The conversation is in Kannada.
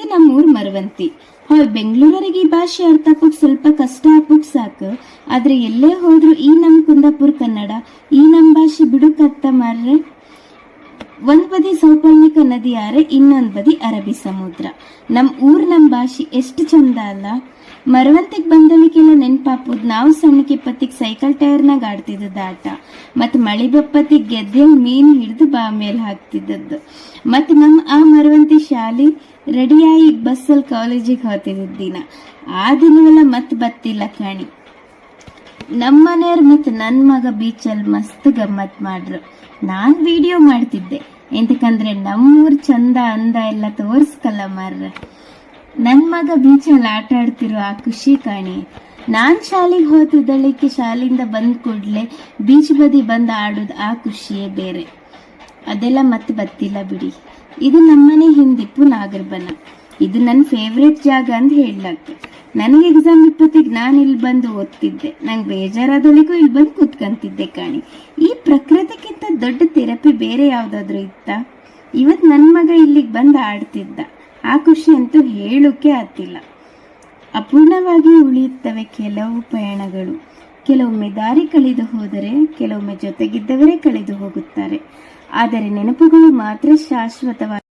ಇದು ನಮ್ಮೂರ್ ಮರವಂತಿ. ಹೊಯ್ ಬೆಂಗಳೂರಿಗೆ ಈ ಭಾಷೆ ಅರ್ಥ ಸ್ವಲ್ಪ ಕಷ್ಟ ಆಗೋಕ್ ಸಾಕು. ಆದ್ರೆ ಎಲ್ಲೇ ಹೋದ್ರು ಈ ನಮ್ ಕುಂದಾಪುರ್ ಕನ್ನಡ, ಈ ನಮ್ ಭಾಷೆ ಬಿಡುಕತ್ತ ಮಾರ್ರೆ. ಒಂದ್ ಬದಿ ಸೌಪರ್ಣಿಕ ನದಿ ಆರೆ, ಇನ್ನೊಂದ್ ಬದಿ ಅರಬಿ ಸಮುದ್ರ. ನಮ್ ಊರ್ ನಮ್ ಭಾಷೆ ಎಷ್ಟು ಚಂದ ಅಲ್ಲ. ಮರವಂತಿಗೆ ಬಂದಲಿಕ್ಕೆಲ್ಲ ನೆನ್ಪಾಪುದ್ ನಾವು ಸಣ್ಣಕ್ಕೆ ಪತ್ತಿಗೆ ಸೈಕಲ್ ಟೈರ್ನಾಗ ಆಡ್ತಿದ್ದದ ಆಟ. ಮತ್ತು ಮಳಿ ಬಪ್ಪತ್ತಿಗೆ ಗೆದ್ದೆ ಮೀನ್ ಹಿಡಿದು ಬಾ ಮೇಲೆ ಹಾಕ್ತಿದ್ದದ್ದು. ಮತ್ತು ನಮ್ಮ ಆ ಮರವಂತಿ ಶಾಲಿ ರೆಡಿಯಾಗಿ ಬಸ್ಸಲ್ಲಿ ಕಾಲೇಜಿಗೆ ಹೋಗ್ತಿದ್ದ ದಿನ. ಆ ದಿನವೆಲ್ಲ ಮತ್ತೆ ಬತ್ತಿಲ್ಲ ನಮ್ಮ ಮನೆಯವ್ರು ಮತ್ತು ನನ್ನ ಮಗ ಬೀಚಲ್ಲಿ ಮಸ್ತ್ ಗಮ್ಮತ್ ಮಾಡ್ರು. ನಾನು ವಿಡಿಯೋ ಮಾಡ್ತಿದ್ದೆ. ಎಂತಕಂದ್ರೆ ನಮ್ಮೂರ್ ಚಂದ ಅಂದ ಎಲ್ಲ ತೋರಿಸ್ಕಲ್ಲ ಮಾರ್ರ. ನನ್ನ ಮಗ ಬೀಚಲ್ಲಿ ಆಟ ಆಡ್ತಿರೋ ಆ ಖುಷಿ ಕಾಣಿ. ನಾನ್ ಶಾಲೆಗೆ ಹೋತಿದ್ದಳಿಕ್ಕೆ ಶಾಲೆಯಿಂದ ಬಂದ ಕೂಡ್ಲೆ ಬೀಚ್ ಬದಿ ಬಂದು ಆಡೋದು ಆ ಖುಷಿಯೇ ಬೇರೆ. ಅದೆಲ್ಲ ಮತ್ತೆ ಬತ್ತಿಲ್ಲ ಬಿಡಿ. ಇದು ನಮ್ಮನೆ ಹಿಂದಿಪ್ಪು ನಾಗರಬನ. ಇದು ನನ್ನ ಫೇವ್ರೆಟ್ ಜಾಗ ಅಂತ ಹೇಳಲಾಗ್ತದೆ ನನಗೆ ಎಕ್ಸಾಮ್ ಇಪ್ಪತ್ತಿಗೆ ನಾನು ಇಲ್ಲಿ ಬಂದು ಓದ್ತಿದ್ದೆ. ನಂಗೆ ಬೇಜಾರಾದಳಿಗೂ ಇಲ್ಲಿ ಬಂದು ಕೂತ್ಕೊಂತಿದ್ದೆ ಕಾಣಿ. ಈ ಪ್ರಕೃತಿಗಿಂತ ದೊಡ್ಡ ಥೆರಪಿ ಬೇರೆ ಯಾವುದಾದ್ರೂ ಇತ್ತಾ? ಇವತ್ತು ನನ್ನ ಮಗ ಇಲ್ಲಿಗೆ ಬಂದು ಆಡ್ತಿದ್ದ. ಆ ಖುಷಿ ಅಂತೂ ಹೇಳೋಕೆ ಆಗ್ತಿಲ್ಲ. ಅಪೂರ್ಣವಾಗಿ ಉಳಿಯುತ್ತವೆ ಕೆಲವು ಪಯಣಗಳು. ಕೆಲವೊಮ್ಮೆ ದಾರಿ ಕಳೆದು ಹೋದರೆ, ಕೆಲವೊಮ್ಮೆ ಜೊತೆಗಿದ್ದವರೇ ಕಳೆದು ಹೋಗುತ್ತಾರೆ. ಆದರೆ ನೆನಪುಗಳು ಮಾತ್ರ ಶಾಶ್ವತವಾಗಿ